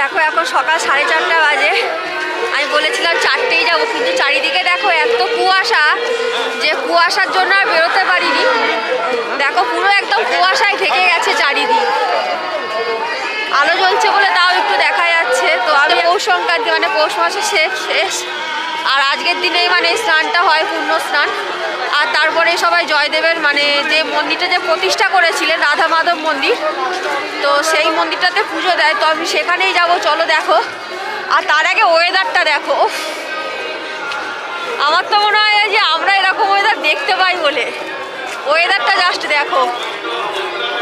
দেখো এখন সকাল সাড়ে চারটা বাজে। আমি বলেছিলাম চারটেই যাব, কিন্তু চারিদিকে দেখো এত কুয়াশা যে কুয়াশার জন্য আর বেরোতে পারিনি। দেখো পুরো একদম কুয়াশায় ঢেকে গেছে চারিদিক। আলো জ্বলছে বলে তাও একটু দেখা যাচ্ছে। তো আমি পৌষ সংক্রান্তি মানে পৌষ মাসে শেষ শেষ। আর আজকের দিনেই মানে স্নানটা হয় পূর্ণ স্নান। তারপরে সবাই জয়দেবের মানে যে মন্দিরটা যে প্রতিষ্ঠা করেছিলেন রাধা মাধব মন্দির, তো সেই মন্দিরটাতে পুজো দেয়। তো আমি সেখানেই যাব, চলো দেখো। আর তার আগে ওয়েদারটা দেখো। আমার তো মনে হয় যে আমরা এরকম ওয়েদার দেখতে পাই বলে। ওয়েদারটা জাস্ট দেখো।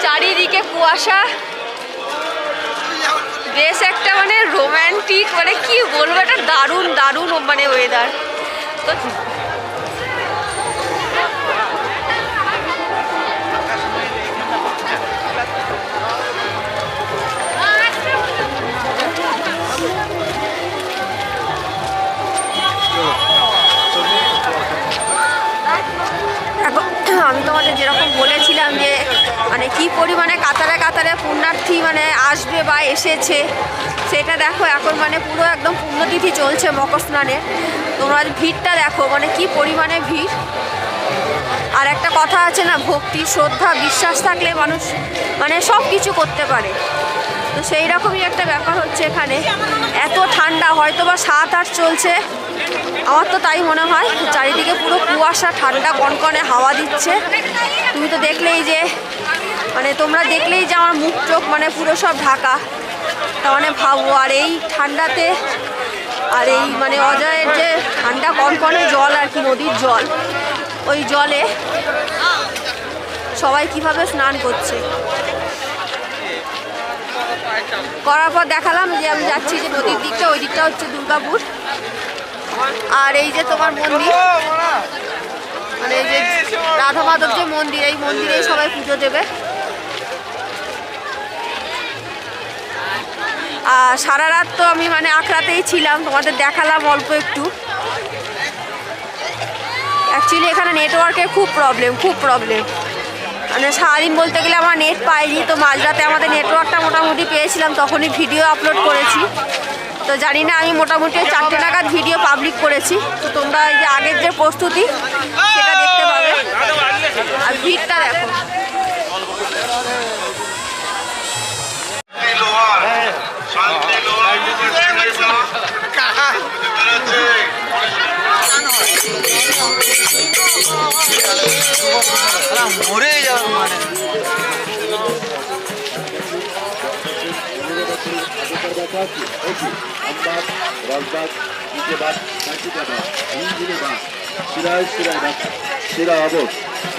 চারিদিকে কুয়াশা। বেশ একটা মানে রোম্যান্টিক মানে কি বলব, একটা দারুণ দারুণ মানে ওয়েদার তো যেরকম বলেছিলাম যে মানে কি পরিমাণে কাতারে কাতারে পুণ্যার্থী মানে আসবে বা এসেছে, সেটা দেখো, এখন মানে পুরো একদম পুণ্যতিথি চলছে মকর স্নানে। তোমরা ভিড়টা দেখো মানে কি পরিমাণে ভিড়। আর একটা কথা আছে না, ভক্তি, শ্রদ্ধা, বিশ্বাস থাকলে মানুষ মানে সব কিছু করতে পারে। তো সেই রকমই একটা ব্যাপার হচ্ছে এখানে। এত ঠান্ডা হয়তো বা সাত আট চলছে আমার তো তাই মনে হয় চারিদিকে পুরো কুয়াশা, ঠান্ডা, কনকনে হাওয়া দিচ্ছে। তুমি তো দেখলেই যে মানে তোমরা দেখলেই যে আমার মুখ, চোখ মানে পুরো সব ঢাকা। তা মানে ভাবো, আর এই ঠান্ডাতে, আর এই মানে অজয়ের যে ঠান্ডা, কনকনে জল আর কি, নদীর জল, ওই জলে সবাই কীভাবে স্নান করছে। করার পর দেখালাম যে আমি যাচ্ছি যে নদীর দিকটা, ওই দিকটা হচ্ছে দুর্গাপুর। আর এই যে তোমার মন্দির। মানে এই যে রাধা মাধব যে মন্দির, এই মন্দিরে সবাই পুজো দেবে। আর সারা রাত তো আমি মানে আখড়াতেই ছিলাম, তোমাদের দেখালাম অল্প একটু। অ্যাকচুয়ালি এখানে নেটওয়ার্কের খুব প্রবলেম খুব প্রবলেম মানে সারাদিন বলতে গেলে আমার নেট পাইনি, তো মাঝরাতে আমাদের নেটওয়ার্কটা মোটামুটি পেয়েছিলাম, তখনই ভিডিও আপলোড করেছি। তো জানি না, আমি মোটামুটি চারটে নাগাদ ভিডিও পাবলিক করেছি। তো তোমরা এই যে আগের যে প্রস্তুতি, সেটা দেখতে পাবে। আর ভিড়টা দেখো। লোহার শান্তি লোহার বেরোচ্ছে মানে আমবাগ রসবাগ ইটেবাগ কাঁচিকাবাগ হিঞ্জিলিবাগ শিরায় শিরায় সেরা আবদ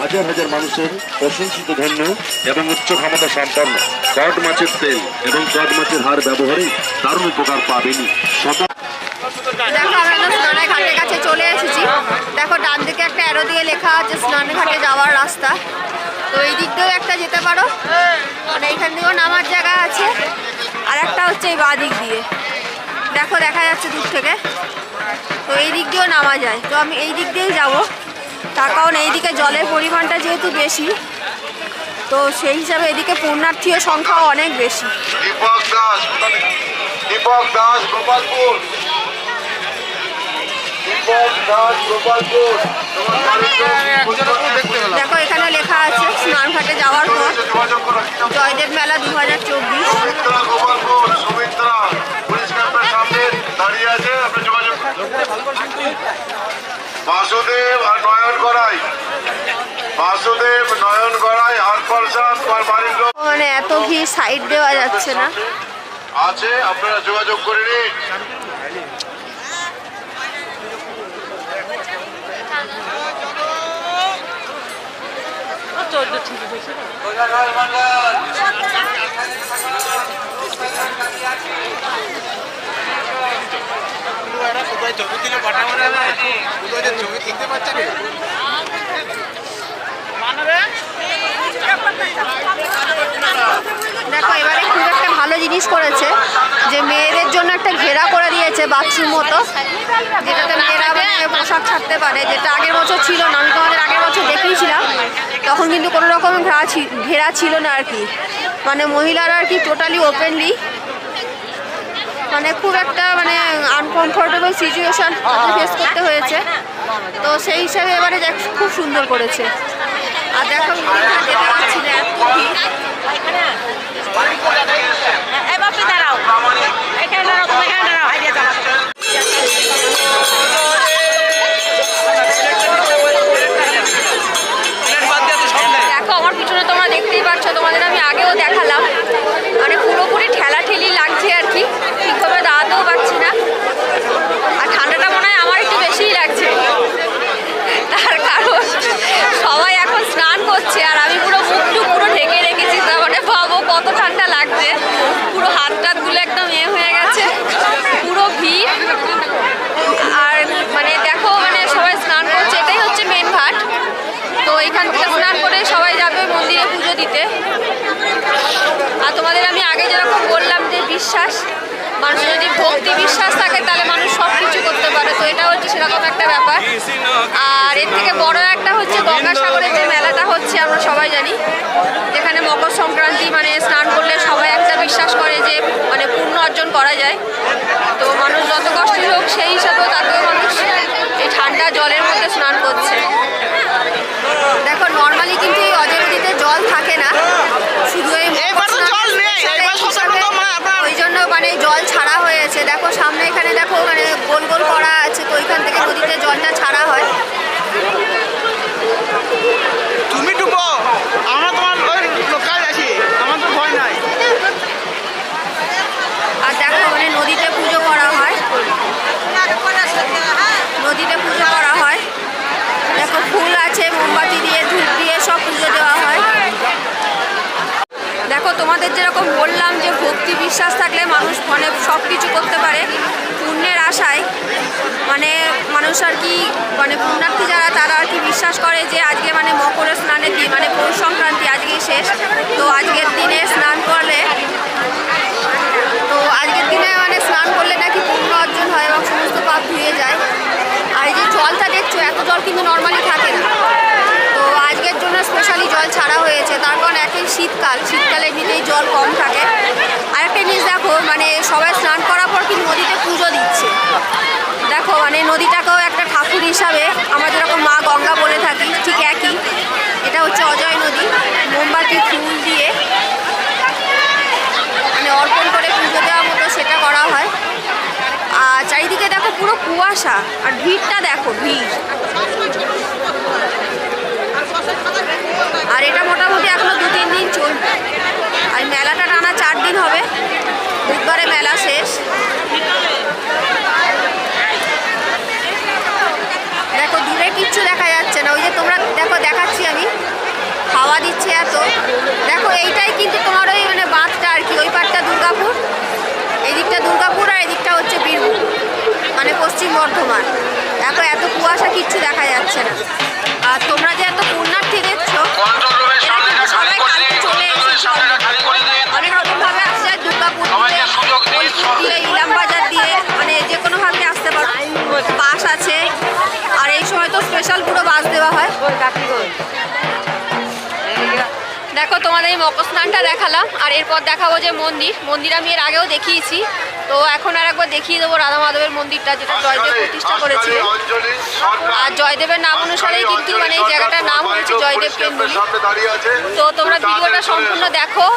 হাজার হাজার মানুষের প্রশংসিত ধন্য এবং উচ্চ ক্ষমতা সম্পন্ন। কড মাছের তেল এবং কড মাছের হাড় ব্যবহারে দারুণ উপকার পাবেনি। দেখো, আমরা ঘাটের কাছে চলে এসেছি। দেখো, ডান দিকে একটা অ্যারো দিয়ে লেখা আছে স্নান ঘাটে যাওয়ার রাস্তা। তো এই দিক দিয়েও একটা যেতে পারো। মানে এইখান দিয়েও নামার জায়গা আছে। আর একটা হচ্ছে এই বাঁ দিক দিয়ে। দেখো দেখা যাচ্ছে দূর থেকে। তো এই দিক দিয়েও নামা যায়। তো আমি এই দিক দিয়েই যাব। তার কারণ এইদিকে জলের পরিমাণটা যেহেতু বেশি তো সেই হিসাবে এদিকে পুণ্যার্থীও সংখ্যাও অনেক বেশি। দীপক দাস দীপক দাস গোপালপুর। দেখো এখানে লেখা আছে স্নান ঘাটে যাওয়ার পর। জয়দেব মেলা দু হাজার চব্বিশ। মানে এত ভিড় সাইড দেওয়া যাচ্ছে না। আছে আপনারা যোগাযোগ করে নিন। ছবি তুলে পাঠাবো না ছবি তুলতে পারছে না দেখো, এবারে খুব একটা ভালো জিনিস করেছে যে মেয়েদের জন্য একটা ঘেরা করে দিয়েছে বাথরুম মতো। যেটাতে মেয়েরা মানে পোশাক ছাড়তে পারে, যেটা আগের বছর ছিল না, আমি তোমাদের আগের বছর দেখিয়েছিলাম, তখন কিন্তু কোনো রকম ঘেরা ঘেরা ছিল না আর কি। মানে মহিলারা আর কি টোটালি ওপেনলি মানে খুব একটা মানে আনকমফোর্টেবল সিচুয়েশন ফেস করতে হয়েছে। তো সেই হিসাবে এবারে খুব সুন্দর করেছে। আর দেখো যেতে পারছি না এত ভিড়। এই বাপি দাঁড়াও। এখানে দাঁড়াও, তুমি এখানে দাঁড়াও। আইডিয়া দাঁড়াও দেখো আমার পিছনে তোমরা দেখতেই পাচ্ছ তোমাদের আমি আগেও দেখালাম মানে পুরোপুরি ঠেলা ঠেলি লাগছে আর কি ঠিকভাবে দাঁড়াতেও পারছি না আর ঠান্ডাটা মনে হয় আমার একটু বেশিই লাগছে তার কারণ সবাই এখন স্নান করছে আর আমি পুরো মুখটু পুরো ঢেকে রেখেছি তার মানে ভাবো কত ঠান্ডা লাগছে পুরো হাত টাতগুলো একদম এ হয়ে গেছে পুরো ভিড় আর মানে দেখো মানে সবাই স্নান করছে এটাই হচ্ছে মেন ঘাট তো এখান থেকে স্নান করে সবাই যাবে মন্দিরে পুজো দিতে আর তোমাদের আমি আগে যেরকম বললাম যে বিশ্বাস মানুষের যদি ভক্তি বিশ্বাস থাকে তাহলে মানুষ সব কিছু করতে পারে। তো এটা হচ্ছে সেরকম একটা ব্যাপার। আর এর থেকে বড় একটা হচ্ছে গঙ্গাসাগরের যে মেলাটা হচ্ছে আমরা সবাই জানি। যেখানে মকর সংক্রান্তি মানে স্নান করলে সবাই একটা বিশ্বাস করে যে মানে পুণ্য অর্জন করা যায়। তো মানুষ যত কষ্টই হোক সেই হিসাবেও তাতেও মানুষ এই ঠান্ডা জলের মধ্যে স্নান করছে। দেখো নর্মালি কিন্তু এই অজয় জল থাকে না। শুধু এই জল নেই, ওই জন্য মানে জল ছাড়া হয়েছে দেখো সামনে এখানে দেখো মানে গোল গোল করা আছে তো ওইখান থেকে নদীতে জলটা ছাড়া হয়। তুমি ডুবো। আমরা তোমার ওই লোকাল আছি আমার তো ভয় নাই। আর দেখো মানে নদীতে পুজো করা হয়। নদীতে পুজো করা হয়। দেখো ফুল আছে মোমবাতি দিয়ে ধূপ দিয়ে সব পুজো দেওয়া হয় দেখো, তোমাদের যেরকম বললাম যে ভক্তি বিশ্বাস থাকলে মানুষ মানে সব কিছু করতে পারে, পুণ্যের আশায় মানে মানুষ আর কি মানে পুণ্যার্থী যারা, তারা আর কি বিশ্বাস করে যে আজকে মানে মকর স্নানের দিন মানে পৌষ সংক্রান্তি আজকেই শেষ। তো আজকের দিনে স্নান করলে তো আজকের দিনে মানে স্নান করলে নাকি পুণ্য অর্জন হয় এবং সমস্ত পাপ ধুয়ে যায় আর এই যে জলটা দেখছ এত জল কিন্তু নর্মালি থাকে না তো আজকের জন্য স্পেশালি জল ছাড়া হয়েছে তার কারণ একই শীতকাল, শীতকালে এমনিতেই জল কম থাকে। আরেকটা জিনিস দেখো মানে সবাই স্নান করার পর কিন্তু নদীতে পুজো দিচ্ছে? দেখো মানে নদীটাকেও একটা ঠাকুর হিসাবে আমরা যেরকম মা গঙ্গা বলে থাকি, ঠিক একই। এটা হচ্ছে অজয় নদী, মোমবাতি, ফুল দিয়ে মানে অর্পণ করে পুজো দেওয়ার মতো সেটা করা হয়। আর চারিদিকে দেখো পুরো কুয়াশা, আর ভিড়টা দেখো, ভিড়। আর এটা মোটামুটি এখনও দু, তিন দিন চলবে আর মেলাটা টানা চার দিন হবে। বুধবারে মেলা শেষ। দেখো, দূরে কিচ্ছু দেখা যাচ্ছে না। ওই যে তোমরা দেখো, দেখাচ্ছি আমি। হাওয়া দিচ্ছে এত। দেখো, এইটাই কিন্তু তোমার ওই মানে বাঁধটা আর কি। ওই পাটটা দুর্গাপুর। এই দিকটা দুর্গাপুর আর এদিকটা হচ্ছে বীরভূম। মানে পশ্চিম বর্ধমান। দেখো, এত কুয়াশা কিচ্ছু দেখা যাচ্ছে না। আর তোমরা যে এত পুণ্যার্থী দেখছ মানে যে ভাবে আসতে পারো। বাস আছে। আর এই সময় তো স্পেশাল পুরো বাস দেওয়া হয়। দেখো তোমাদের এই মকর স্নানটা দেখালাম আর এরপর দেখাবো যে মন্দির। মন্দির আমি এর আগেও দেখিয়েছি। তো এখন আর একবার দেখিয়ে দেবো রাধা মাধবের মন্দিরটা যেটা জয়দেব প্রতিষ্ঠা করেছিলেন আর জয়দেবের নাম অনুসারেই কিন্তু মানে এই জায়গাটার নাম হয়েছে জয়দেব কেন্দ্রী। তো তোমরা ভিডিওটা সম্পূর্ণ দেখো।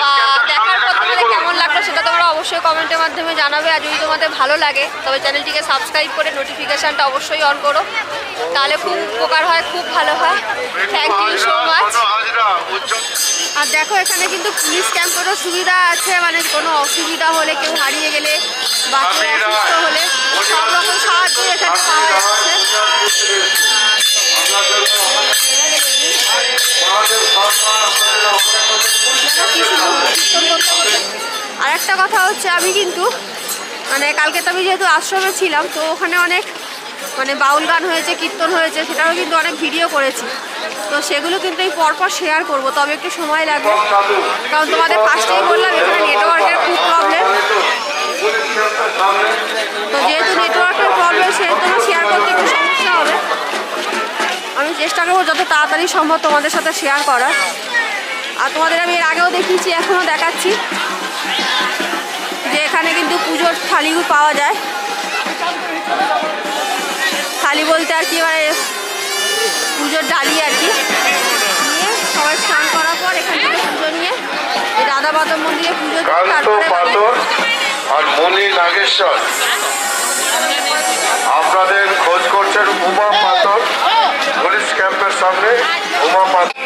বা দেখার পর তোমাদের কেমন লাগল সেটা তোমরা অবশ্যই কমেন্টের মাধ্যমে জানাবে আর যদি তোমাদের ভালো লাগে তবে চ্যানেলটিকে সাবস্ক্রাইব করে নোটিফিকেশানটা অবশ্যই অন করো। তাহলে খুব উপকার হয় খুব ভালো হয়। থ্যাংক ইউ সো মাচ আর দেখো এখানে কিন্তু পুলিশ ক্যাম্পেরও সুবিধা আছে মানে কোনো অসুবিধা হলে কেউ হারিয়ে গেলে বা কেউ অসুস্থ হলে সব রকম সাহায্য এখানে পাওয়া যাচ্ছে। একটা কথা হচ্ছে, আমি কিন্তু মানে কালকে তো আমি যেহেতু আশ্রমে ছিলাম, তো ওখানে অনেক মানে বাউল গান হয়েছে, কীর্তন হয়েছে সেটাও কিন্তু অনেক ভিডিও করেছি। তো সেগুলো কিন্তু এই পরপর শেয়ার করব, তবে একটু সময় লাগবে। কারণ তোমাদের ফার্স্টেই বললাম, এখানে নেটওয়ার্কের খুব প্রবলেম তো যেহেতু নেটওয়ার্কের প্রবলেম সেহেতু আমার শেয়ার করতে একটু সমস্যা হবে। আমি চেষ্টা করব, যত তাড়াতাড়ি সম্ভব তোমাদের সাথে শেয়ার করার। আর তোমাদের আমি এর আগেও দেখিয়েছি এখনও দেখাচ্ছি যে এখানে কিন্তু পুজোর থালি পাওয়া যায়। থালি বলতে আর কি মানে পুজোর ডালি আর কি। নিয়ে সবাই স্নান করার পর এখান থেকে পুজো নিয়ে এই রাধা মাধব মন্দিরে পুজো মানে আর নাগেশ্বর। আপনাদের খোঁজ করছেন উমা পাথর পুলিশ ক্যাম্পের সামনে উমা পাথর